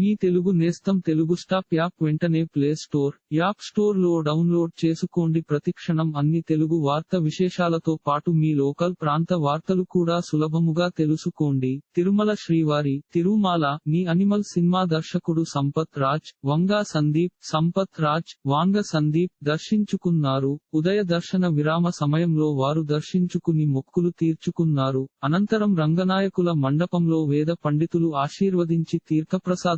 మీ తెలుగు నేస్తం Telugu stop app వెంటనే play store app స్టోర్లో డౌన్లోడ్ చేసుకోండి. ప్రతిక్షణం అన్ని తెలుగు వార్త విశేషాలతో పాటు మీ లోకల్ ప్రాంత వార్తలు కూడా సులభముగా తెలుసుకోండి. తిరుమల శ్రీవారి తిరుమాల మీ అనిమల్ సినిమా దర్శకుడు సంపత్ రాజ్ వంగా సందీప్ సంపత్ రాజ్ వాంగ సందీప్ దర్శించుకున్నారు. ఉదయ దర్శన విరామ సమయంలో వారు దర్శించుకుని మొక్కులు తీర్చుకున్నారు. అనంతరం రంగనాయకుల మండపంలో వేద పండితులు ఆశీర్వదించి